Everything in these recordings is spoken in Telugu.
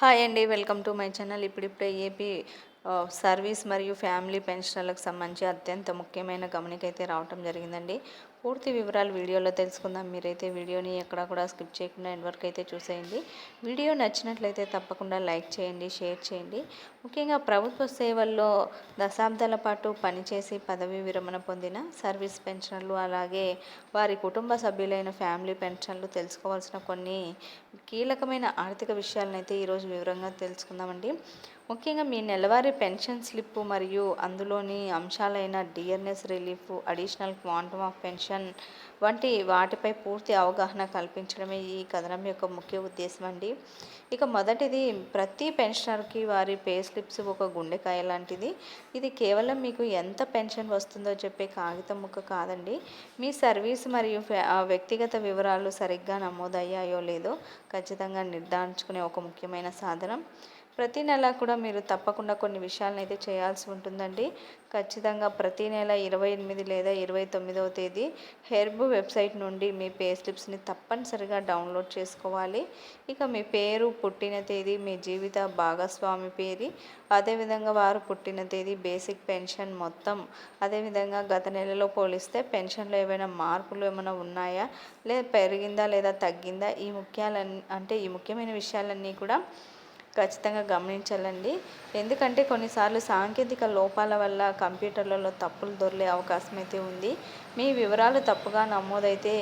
హాయ్ అండి వెల్కమ్ టు మై ఛానల్. ఇప్పుడిప్పుడే ఏపీ సర్వీస్ మరియు ఫ్యామిలీ పెన్షన్లకు సంబంధించి అత్యంత ముఖ్యమైన గమనిక అయితే రావటం జరిగిందండి. పూర్తి వివరాలు వీడియోలో తెలుసుకుందాం. మీరైతే వీడియోని ఎక్కడా కూడా స్కిప్ చేయకుండా ఎండ్ వరకు అయితే చూసేయండి. వీడియో నచ్చినట్లయితే తప్పకుండా లైక్ చేయండి షేర్ చేయండి. ముఖ్యంగా ప్రభుత్వ సేవల్లో దశాబ్దాల పాటు పనిచేసి పదవి విరమణ పొందిన సర్వీస్ పెన్షన్లు అలాగే వారి కుటుంబ సభ్యులైన ఫ్యామిలీ పెన్షన్లు తెలుసుకోవాల్సిన కొన్ని కీలకమైన ఆర్థిక విషయాలను అయితే ఈరోజు వివరంగా తెలుసుకుందామండి. ముఖ్యంగా మీ నెలవారీ పెన్షన్ స్లిప్ మరియు అందులోని అంశాలైన DNS relief additional quantum of pension వంటి వాటిపై పూర్తి అవగాహన కల్పించడమే ఈ కథనం యొక్క ముఖ్య ఉద్దేశం అండి. ఇక మొదటిది ప్రతి పెన్షనర్కి వారి పే స్లిప్స్ ఒక గుండెకాయ లాంటిది. ఇది కేవలం మీకు ఎంత పెన్షన్ వస్తుందో చెప్పే కాగితం ముక్క కాదండి. మీ సర్వీస్ మరియు వ్యక్తిగత వివరాలు సరిగ్గా నమోదయ్యాయో లేదో ఖచ్చితంగా నిర్ధారించుకునే ఒక ముఖ్యమైన సాధనం. ప్రతి నెల కూడా మీరు తప్పకుండా కొన్ని విషయాలను అయితే చేయాల్సి ఉంటుందండి. ఖచ్చితంగా ప్రతి నెల ఇరవై ఎనిమిది లేదా ఇరవై తొమ్మిదవ తేదీ హెర్బ్ వెబ్సైట్ నుండి మీ పే స్లిప్స్ని తప్పనిసరిగా డౌన్లోడ్ చేసుకోవాలి. ఇక మీ పేరు పుట్టిన తేదీ మీ జీవిత భాగస్వామి పేరు అదేవిధంగా వారు పుట్టిన తేదీ బేసిక్ పెన్షన్ మొత్తం అదేవిధంగా గత నెలలో పోలిస్తే పెన్షన్లో ఏమైనా మార్పులు ఏమైనా ఉన్నాయా? లేదా పెరిగిందా లేదా తగ్గిందా? ఈ ముఖ్యాలన్నీ అంటే ఈ ముఖ్యమైన విషయాలన్నీ కూడా ఖచ్చితంగా గమనించాలండి. ఎందుకంటే కొన్నిసార్లు సాంకేతిక లోపాల వల్ల కంప్యూటర్లలో తప్పులు దొరికే అవకాశం అయితే ఉంది. మీ వివరాలు తప్పుగా నమోదైతే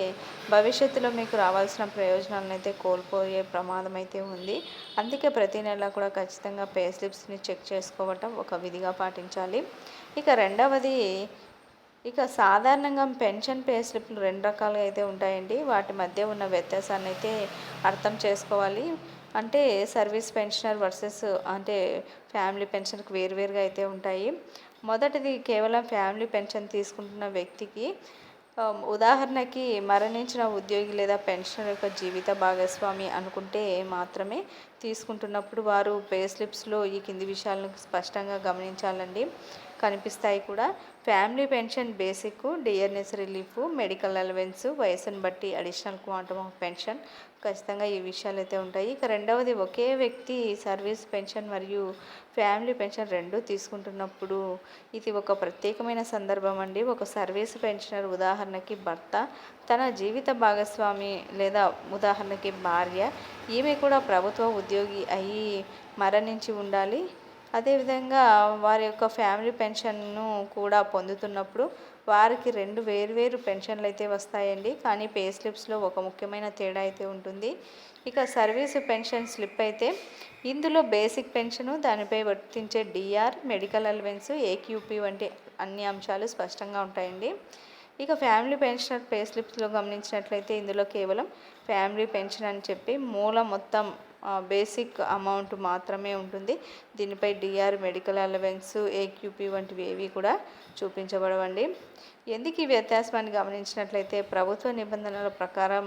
భవిష్యత్తులో మీకు రావాల్సిన ప్రయోజనాలను అయితే కోల్పోయే ప్రమాదం అయితే ఉంది. అందుకే ప్రతి నెల కూడా ఖచ్చితంగా పే స్లిప్స్ని చెక్ చేసుకోవటం ఒక విధిగా పాటించాలి. ఇక రెండవది ఇక సాధారణంగా పెన్షన్ పే స్లిప్లు రెండు రకాలుగా అయితే ఉంటాయండి. వాటి మధ్య ఉన్న వ్యత్యాసాన్ని అయితే అర్థం చేసుకోవాలి. అంటే సర్వీస్ పెన్షనర్ వర్సెస్ అంటే ఫ్యామిలీ పెన్షన్కి వేరువేరుగా అయితే ఉంటాయి. మొదటిది కేవలం ఫ్యామిలీ పెన్షన్ తీసుకుంటున్న వ్యక్తికి ఉదాహరణకి మరణించిన ఉద్యోగి లేదా పెన్షనర్ యొక్క జీవిత భాగస్వామి అనుకుంటే మాత్రమే తీసుకుంటున్నప్పుడు వారు పే స్లిప్స్లో ఈ కింది విషయాలను స్పష్టంగా గమనించాలండి. కనిపిస్తాయి కూడా. Family pension basic DNS relief medical allowance వయసును బట్టి అడిషనల్ క్వాంటమ్ ఆఫ్ పెన్షన్. ఖచ్చితంగా ఈ విషయాలు అయితే ఉంటాయి. ఇక రెండవది ఒకే వ్యక్తి సర్వీస్ పెన్షన్ మరియు ఫ్యామిలీ పెన్షన్ రెండు తీసుకుంటున్నప్పుడు ఇది ఒక ప్రత్యేకమైన సందర్భం అండి. ఒక సర్వీస్ పెన్షనర్ ఉదాహరణకి భర్త తన జీవిత భాగస్వామి లేదా ఉదాహరణకి భార్య ఈమె కూడా ప్రభుత్వ ఉద్యోగి అయి మరణించి ఉండాలి. అదేవిధంగా వారి యొక్క ఫ్యామిలీ పెన్షన్ను కూడా పొందుతున్నప్పుడు వారికి రెండు వేరువేరు పెన్షన్లు అయితే వస్తాయండి. కానీ పే స్లిప్స్లో ఒక ముఖ్యమైన తేడా అయితే ఉంటుంది. ఇక సర్వీస్ పెన్షన్ స్లిప్ అయితే ఇందులో బేసిక్ పెన్షను దానిపై వర్తించే డిఆర్ మెడికల్ అలవెన్స్ ఏక్యూపీ వంటి అన్ని అంశాలు స్పష్టంగా ఉంటాయండి. ఇక ఫ్యామిలీ పెన్షనర్ పే స్లిప్స్లో గమనించినట్లయితే ఇందులో కేవలం ఫ్యామిలీ పెన్షన్ అని చెప్పి మూల మొత్తం బేసిక్ అమౌంట్ మాత్రమే ఉంటుంది. దీనిపై డిఆర్ మెడికల్ అలవెన్స్ ఏక్యూపీ వంటివి ఏవి కూడా చూపించబడవండి. ఎందుకు ఈ వ్యత్యాసాన్ని గమనించినట్లయితే ప్రభుత్వ నిబంధనల ప్రకారం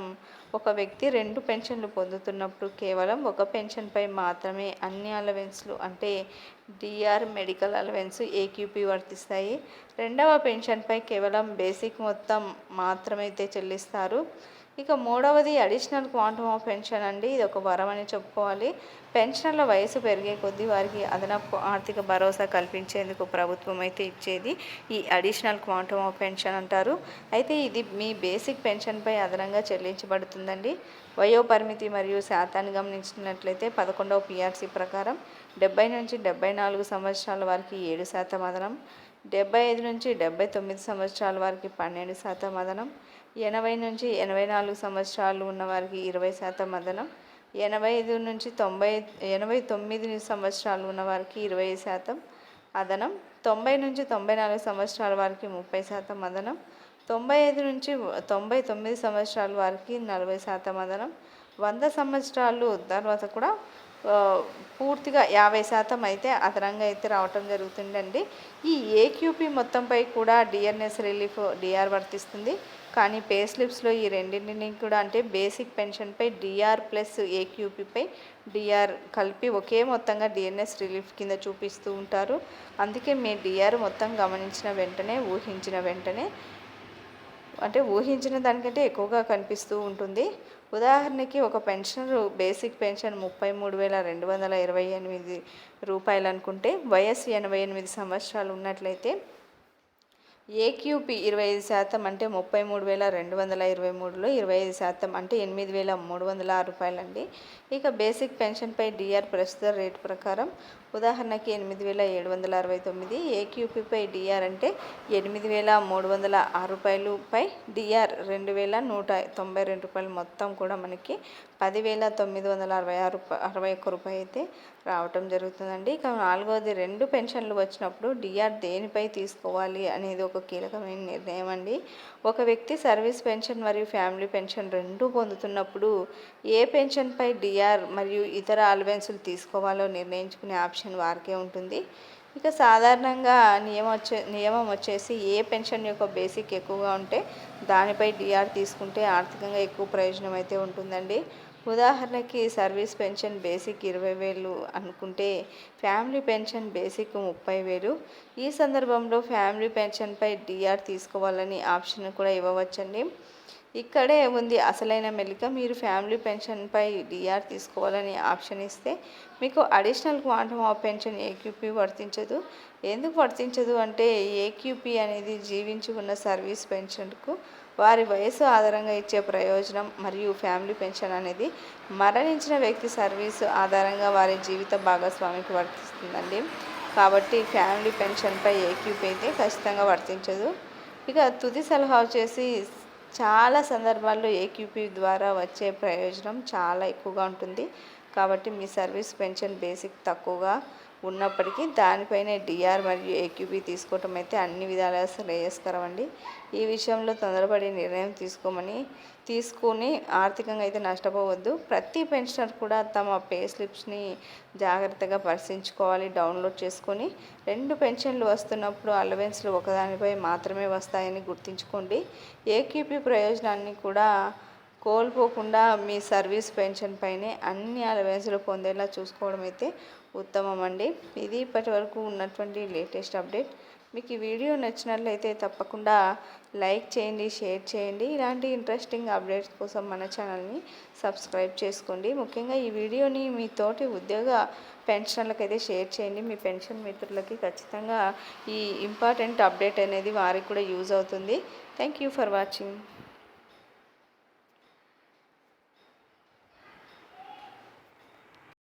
ఒక వ్యక్తి రెండు పెన్షన్లు పొందుతున్నప్పుడు కేవలం ఒక పెన్షన్పై మాత్రమే అన్ని అలవెన్స్లు అంటే డిఆర్ మెడికల్ అలవెన్స్ ఏక్యూపీ వర్తిస్తాయి. రెండవ పెన్షన్పై కేవలం బేసిక్ మొత్తం మాత్రమైతే చెల్లిస్తారు. ఇక మూడవది అడిషనల్ క్వాంటమ్ ఆఫ్ పెన్షన్ అండి. ఇది ఒక వరం అని చెప్పుకోవాలి. పెన్షన్ల వయసు పెరిగే కొద్దీ వారికి అదనపు ఆర్థిక భరోసా కల్పించేందుకు ప్రభుత్వం అయితే ఇచ్చేది ఈ అడిషనల్ క్వాంటమ్ ఆఫ్ పెన్షన్ అంటారు. అయితే ఇది మీ బేసిక్ పెన్షన్పై అదనంగా చెల్లించబడుతుందండి. వయో పరిమితి మరియు శాతాన్ని గమనించినట్లయితే పదకొండవ పిఆర్సీ ప్రకారం డెబ్బై నుంచి డెబ్బై నాలుగు సంవత్సరాల వారికి ఏడు శాతం అదనం డెబ్బై ఐదు నుంచి డెబ్బై తొమ్మిది సంవత్సరాల వారికి పన్నెండు శాతం అదనం ఎనభై నుంచి ఎనభై నాలుగు సంవత్సరాలు ఉన్న వారికి ఇరవై శాతం అదనం ఎనభై ఐదు నుంచి తొంభై ఎనభై తొమ్మిది సంవత్సరాలు ఉన్న వారికి ఇరవై శాతం అదనం. తొంభై నుంచి తొంభై నాలుగు సంవత్సరాల వారికి ముప్పై శాతం అదనం. తొంభై ఐదు నుంచి తొంభై తొమ్మిది సంవత్సరాల వారికి నలభై శాతం అదనం. వంద సంవత్సరాలు తర్వాత కూడా పూర్తిగా యాభై శాతం అయితే అదనంగా అయితే రావటం జరుగుతుందండి. ఈ ఏక్యూపీ మొత్తంపై కూడా డిఎన్ఎస్ రిలీఫ్ డిఆర్ వర్తిస్తుంది. కానీ పే స్లిప్స్లో ఈ రెండింటిని కూడా అంటే బేసిక్ పెన్షన్పై డిఆర్ ప్లస్ ఏక్యూపీపై డిఆర్ కలిపి ఒకే మొత్తంగా డిఎన్ఎస్ రిలీఫ్ కింద చూపిస్తూ ఉంటారు. అందుకే మీ డిఆర్ మొత్తం గమనించిన వెంటనే ఊహించిన వెంటనే అంటే ఊహించిన దానికంటే ఎక్కువగా కనిపిస్తూ ఉంటుంది. ఉదాహరణకి ఒక పెన్షనర్ బేసిక్ పెన్షన్ ముప్పై మూడు వేల రెండు వందల ఇరవై ఎనిమిది రూపాయలు అనుకుంటే వయస్సు ఎనభై ఎనిమిది సంవత్సరాలు ఉన్నట్లయితే ఏక్యూపీ ఇరవై ఐదు శాతం అంటే ముప్పై మూడు వేల రెండు వందల ఇరవై మూడులో ఇరవై ఐదు శాతం అంటే ఎనిమిది వేల మూడు వందల ఆరు రూపాయలండి. ఇక బేసిక్ పెన్షన్పై డిఆర్ ప్రస్తుత రేటు ప్రకారం ఉదాహరణకి ఎనిమిది వేల ఏడు వందల అరవై తొమ్మిది ఏక్యూపీపై డిఆర్ అంటే ఎనిమిది వేల మూడు వందల ఆరు రూపాయలుపై డిఆర్ రెండు వేల నూట తొంభై రెండు రూపాయలు మొత్తం కూడా మనకి పదివేల తొమ్మిది వందల అరవై ఆరు అరవై ఒక్క రూపాయి అయితే రావటం జరుగుతుందండి. ఇక నాలుగవది రెండు పెన్షన్లు వచ్చినప్పుడు డిఆర్ దేనిపై తీసుకోవాలి అనేది ఒక కీలకమైన నిర్ణయం అండి. ఒక వ్యక్తి సర్వీస్ పెన్షన్ మరియు ఫ్యామిలీ పెన్షన్ రెండు పొందుతున్నప్పుడు ఏ పెన్షన్పై డిఆర్ మరియు ఇతర అలవెన్సులు తీసుకోవాలో నిర్ణయించుకునే ఆప్షన్ వారికే ఉంటుంది. ఇక సాధారణంగా నియమం వచ్చే నియమం వచ్చేసి ఏ పెన్షన్ యొక్క బేసిక్ ఎక్కువగా ఉంటే దానిపై డిఆర్ తీసుకుంటే ఆర్థికంగా ఎక్కువ ప్రయోజనం అయితే ఉంటుందండి. ఉదాహరణకి సర్వీస్ పెన్షన్ బేసిక్ ఇరవై వేలు అనుకుంటే ఫ్యామిలీ పెన్షన్ బేసిక్ ముప్పై వేలు. ఈ సందర్భంలో ఫ్యామిలీ పెన్షన్పై డిఆర్ తీసుకోవాలని ఆప్షన్ కూడా ఇవ్వవచ్చండి. ఇక్కడే ఉంది అసలైన మెలిక మీరు ఫ్యామిలీ పెన్షన్పై డిఆర్ తీసుకోవాలని ఆప్షన్ ఇస్తే మీకు additional quantum of pension AQP వర్తించదు. ఎందుకు వర్తించదు అంటే ఏక్యూపీ అనేది జీవించి ఉన్న సర్వీస్ పెన్షన్కు వారి వయసు ఆధారంగా ఇచ్చే ప్రయోజనం మరియు ఫ్యామిలీ పెన్షన్ అనేది మరణించిన వ్యక్తి సర్వీసు ఆధారంగా వారి జీవిత భాగస్వామికి వర్తిస్తుందండి. కాబట్టి ఫ్యామిలీ పెన్షన్పై ఏక్యూపీ అయితే ఖచ్చితంగా వర్తించదు. ఇక తుది సలహా వచ్చేసి చాలా సందర్భాల్లో ఏక్యూపీ ద్వారా వచ్చే ప్రయోజనం చాలా ఎక్కువగా ఉంటుంది. కాబట్టి మీ సర్వీస్ పెన్షన్ బేసిక్ తక్కువగా ఉన్నప్పటికీ దానిపైనే డిఆర్ మరియు ఏక్యూబీ తీసుకోవటం అయితే అన్ని విధాలుగా శ్రేయస్కరం అండి. ఈ విషయంలో తొందరపడి నిర్ణయం తీసుకోమని తీసుకుని ఆర్థికంగా అయితే నష్టపోవద్దు. ప్రతి పెన్షనర్ కూడా తమ పే స్లిప్స్ని జాగ్రత్తగా పరిశీలించుకోవాలి డౌన్లోడ్ చేసుకొని. రెండు పెన్షన్లు వస్తున్నప్పుడు అలవెన్స్లు ఒకదానిపై మాత్రమే వస్తాయని గుర్తుంచుకోండి. ఏక్యూపీ ప్రయోజనాన్ని కూడా కోల్పోకుండా మీ సర్వీస్ పెన్షన్ పైనే అన్ని అలవెన్స్లు పొందేలా చూసుకోవడం అయితే ఉత్తమం అండి ఇది ఇప్పటి వరకు ఉన్నటువంటి లేటెస్ట్ అప్డేట్. మీకు ఈ వీడియో నచ్చినట్లయితే తప్పకుండా లైక్ చేయండి షేర్ చేయండి. ఇలాంటి ఇంట్రెస్టింగ్ అప్డేట్స్ కోసం మన ఛానల్ని సబ్స్క్రైబ్ చేసుకోండి. ముఖ్యంగా ఈ వీడియోని మీ తోటి ఉద్యోగ పెన్షన్లకు అయితే షేర్ చేయండి. మీ పెన్షన్ మిత్రులకి ఖచ్చితంగా ఈ ఇంపార్టెంట్ అప్డేట్ అనేది వారికి కూడా యూజ్ అవుతుంది. Thank you for watching.